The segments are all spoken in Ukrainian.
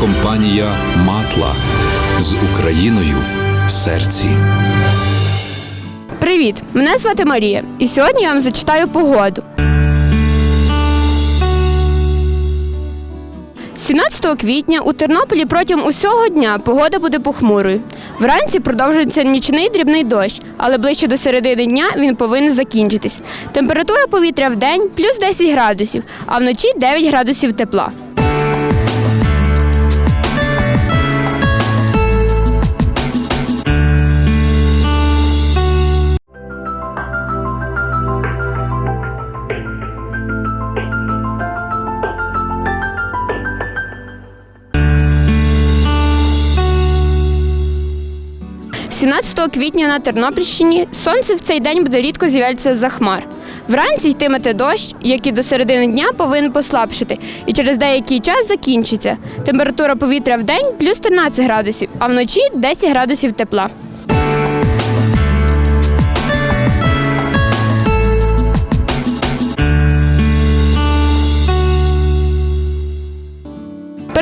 компанія Матла з Україною в серці. Привіт! Мене звати Марія, і сьогодні я вам зачитаю погоду. 17 квітня у Тернополі протягом усього дня погода буде похмурою. Вранці продовжується нічний дрібний дощ, але ближче до середини дня він повинен закінчитись. Температура повітря в день плюс 10 градусів, а вночі 9 градусів тепла. – 17 квітня на Тернопільщині сонце в цей день буде рідко з'являтися за хмар. Вранці йтиметься дощ, який до середини дня повинен послабшити, і через деякий час закінчиться. Температура повітря в день плюс 13 градусів, а вночі 10 градусів тепла.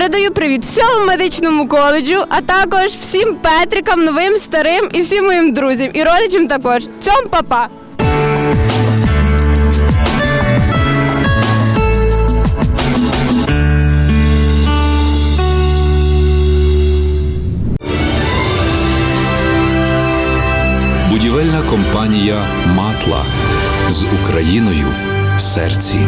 Передаю привіт всьому медичному коледжу, а також всім Петрикам, новим, старим і всім моїм друзям і родичам також. Цьом папа! Будівельна компанія Матла з Україною в серці.